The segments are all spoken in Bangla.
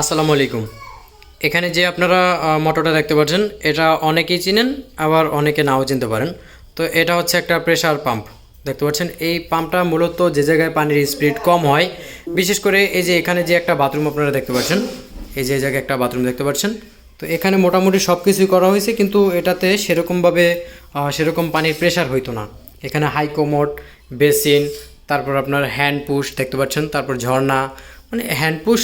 আসসালামু আলাইকুম। এখানে যে আপনারা মোটরটা দেখতে পাচ্ছেন, এটা অনেকেই চিনেন, আবার অনেকে নাও চিনতে পারেন। তো এটা হচ্ছে একটা প্রেশার পাম্প। দেখতে পাচ্ছেন, এই পাম্পটা মূলত যে জায়গায় পানির স্পিড কম হয়, বিশেষ করে এই যে এখানে যে একটা বাথরুম আপনারা দেখতে পাচ্ছেন, এই যে জায়গায় একটা বাথরুম দেখতে পাচ্ছেন, তো এখানে মোটামুটি সব কিছুই করা হয়েছে, কিন্তু এটাতে সেরকমভাবে সেরকম পানির প্রেশার হইতো না। এখানে হাইকোমোট, বেসিন, তারপর আপনার হ্যান্ড পুশ দেখতে পাচ্ছেন, তারপর ঝর্ণা মানে হ্যান্ড পুশ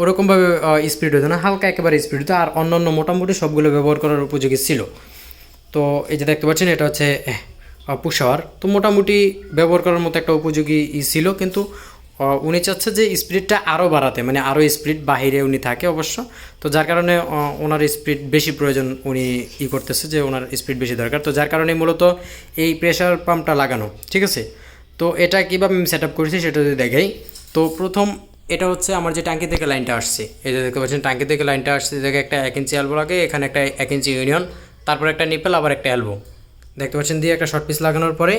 ওরকমভাবে স্পিড হতো না, হালকা একেবারে স্পিড হতো, আর অন্য অন্য মোটামুটি সবগুলো ব্যবহার করার উপযোগী ছিল। তো এই যে দেখতে পাচ্ছেন, এটা হচ্ছে পুষার তো মোটামুটি ব্যবহার করার মতো একটা উপযোগী ছিল, কিন্তু উনি চাচ্ছে যে স্পিডটা আরও বাড়াতে মানে আরও স্পিড বাহিরে উনি থাকে অবশ্য। তো যার কারণে ওনার স্পিড বেশি প্রয়োজন উনি ই করতেছে যে ওনার স্পিড বেশি দরকার। তো যার কারণে মূলত এই প্রেশার পাম্পটা লাগানো, ঠিক আছে? তো এটা কীভাবে আমি সেট আপ করেছি সেটা যদি দেখাই। তো প্রথম এটা হচ্ছে আমার যে ট্যাঙ্কি থেকে লাইনটা আসছে। এই যে দেখতে পাচ্ছেন, ট্যাঙ্কি থেকে লাইনটা আসছে জায়গায় একটা এক ইঞ্চি অ্যালবো লাগে, এখানে একটা এক ইঞ্চি ইউনিয়ন তারপর একটা নিপেল আবার একটা অ্যালবো দেখতে পাচ্ছেন, দিয়ে একটা শর্ট পিস লাগানোর পরে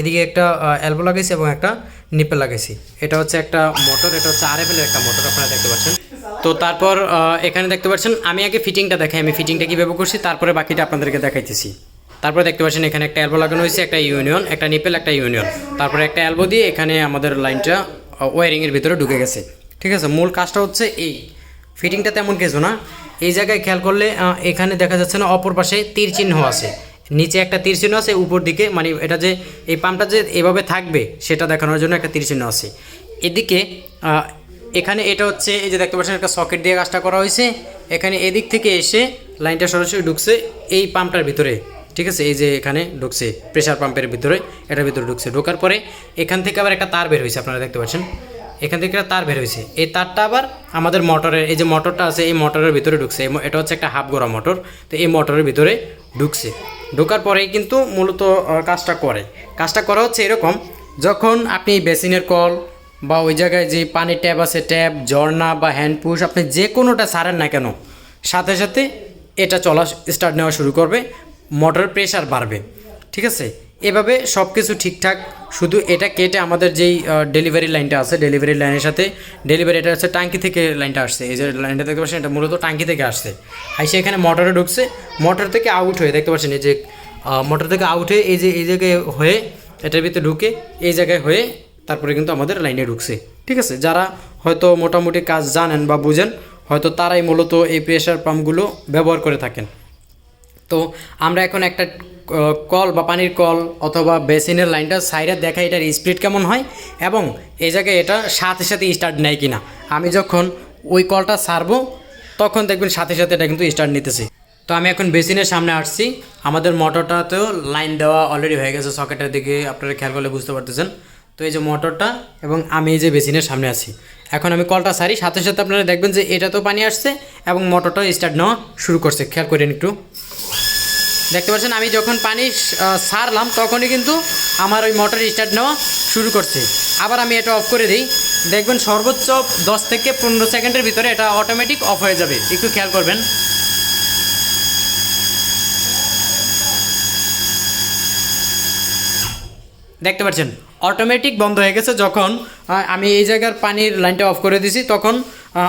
এদিকে একটা অ্যালবো লাগাইছি এবং একটা নিপেল লাগাইছি। এটা হচ্ছে একটা মোটর এটা হচ্ছে আরএফএলের একটা মোটর আপনারা দেখতে পাচ্ছেন। তো তারপর এখানে দেখতে পাচ্ছেন, আমি আগে ফিটিংটা দেখাই, আমি ফিটিংটা কীভাবে করছি, তারপরে বাকিটা আপনাদেরকে দেখাইতেছি। তারপরে দেখতে পাচ্ছেন, এখানে একটা অ্যালবো লাগানো হয়েছে, একটা ইউনিয়ন একটা নিপেল একটা ইউনিয়ন তারপরে একটা অ্যালবো দিয়ে এখানে আমাদের লাইনটা ওয়ারিংয়ের ভিতরে ঢুকে গেছে। ঠিক আছে, মূল কাজটা হচ্ছে এই। ফিটিংটা তেমন কিছু না। এই জায়গায় খেয়াল করলে এখানে দেখা যাচ্ছে না, অপর পাশে তীর চিহ্ন আছে। নিচে একটা তীর চিহ্ন আছে, উপর দিকে মানে এটা যে, এই পাম্পটা যে এভাবে থাকবে, সেটা দেখানোর জন্য একটা তীর চিহ্ন আছে। এদিকে এখানে এটা হচ্ছে, এই যে দেখতে পাচ্ছেন, একটা সকেট দিয়ে কাজটা করা হয়েছে। এখানে এদিক থেকে এসে লাইনটা সরাসরি ঢুকছে এই পাম্পটার ভিতরে। ঠিক আছে, এই যে এখানে ঢুকছে প্রেসার পাম্পের ভিতরে, এটার ভিতরে ঢুকছে। ঢোকার পরে এখান থেকে আবার একটা তার বের হয়েছে, আপনারা দেখতে পাচ্ছেন। এখান থেকে একটা তার বের হয়েছে। এই তারটা আবার আমাদের মোটরের এই যে মোটরটা আছে, এই মোটরের ভিতরে ঢুকছে। এটা হচ্ছে একটা হাফ গোড়া মোটর তো এই মোটরের ভিতরে ঢুকছে। ঢোকার পরেই কিন্তু মূলত কাজটা করে। কাজটা করা হচ্ছে এরকম, যখন আপনি বেসিনের কল বা ওই জায়গায় যে পানির ট্যাপ আছে ট্যাপ ঝর্ণা বা হ্যান্ড পুশ আপনি যে কোনোটা সারেন না কেন, সাথে সাথে এটা চলা স্টার্ট নেওয়া শুরু করবে। মোটরের প্রেশার বাড়বে, ঠিক আছে? এভাবে সব কিছু ঠিকঠাক, শুধু এটা কেটে আমাদের যেই ডেলিভারি লাইনটা আছে ডেলিভারি লাইনের সাথে ডেলিভারি এটা হচ্ছে টাঙ্কি থেকে লাইনটা আসছে, এই যে লাইনটা দেখতে পাচ্ছেন, এটা মূলত টাঙ্কি থেকে আসছে। আইসে এখানে মোটরে ঢুকছে মোটর থেকে আউট হয়ে, দেখতে পাচ্ছেন এই যে মোটর থেকে আউট হয়ে, এই যে, এই জায়গায় হয়ে, এটার ভিতরে ঢুকে, এই জায়গায় হয়ে, তারপরে কিন্তু আমাদের লাইনে ঢুকছে, ঠিক আছে? যারা হয়তো মোটামুটি কাজ জানেন বা বুঝেন, হয়তো তারাই মূলত এই প্রেশার পাম্পগুলো ব্যবহার করে থাকেন। তো আমরা এখন একটা কল বা পানির কল অথবা বেসিনের লাইনটা সাইডে দেখা এটার স্পিড কেমন হয় এবং এই জায়গায় এটা সাথে সাথে স্টার্ট নেয় কিনা। আমি যখন ওই কলটা ছাড়বো তখন দেখবেন সাথে সাথে এটা কিন্তু স্টার্ট নিতেছে। তো আমি এখন বেসিনের সামনে আসছি। আমাদের মোটরটাতেও লাইন দেওয়া অলরেডি হয়ে গেছে সকেটের দিকে, আপনারা খেয়াল করলে বুঝতে পারতেছেন। তো এই যে মোটরটা এবং আমি এই যে বেসিনের সামনে আছি। এখন আমি কলটা সারি, সাথে সাথে আপনারা দেখবেন যে এটা তো পানি আসছে এবং মোটরটাও স্টার্ট নেওয়া শুরু করছে। খেয়াল করেন একটু। দেখতে পাচ্ছেন, আমি যখন পানি সারলাম, তখনই কিন্তু আমার ওই মোটর স্টার্ট নেওয়া শুরু করছে। আবার আমি এটা অফ করে দিই। দেখবেন, সর্বোচ্চ দশ থেকে পনেরো সেকেন্ডের ভিতরে এটা অটোমেটিক অফ হয়ে যাবে। একটু খেয়াল করবেন। দেখতে পাচ্ছেন অটোমেটিক বন্ধ হয়ে গেছে যখন আমি এই জায়গার পানির লাইনটা অফ করে দিছি, তখন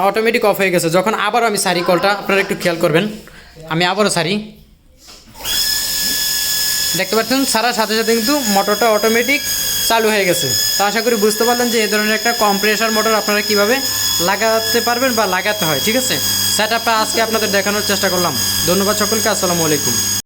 অটোমেটিক অফ হয়ে গেছে। যখন আবার আমি সারি কলটা, আপনারা একটু খেয়াল করবেন। আমি আবারও সারি। দেখতে পাচ্ছেন সারার সাথে সাথে কিন্তু মোটরটা অটোমেটিক চালু হয়ে গেছে। তো আশা করি বুঝতে পারলেন যে এই ধরনের একটা কম্প্রেসার মোটর আপনারা কীভাবে লাগাতে পারবেন বা লাগাতে হয়, ঠিক আছে? সেটা আজকে আপনাদের দেখানোর চেষ্টা করলাম। ধন্যবাদ সকলকে, আসসালামু আলাইকুম।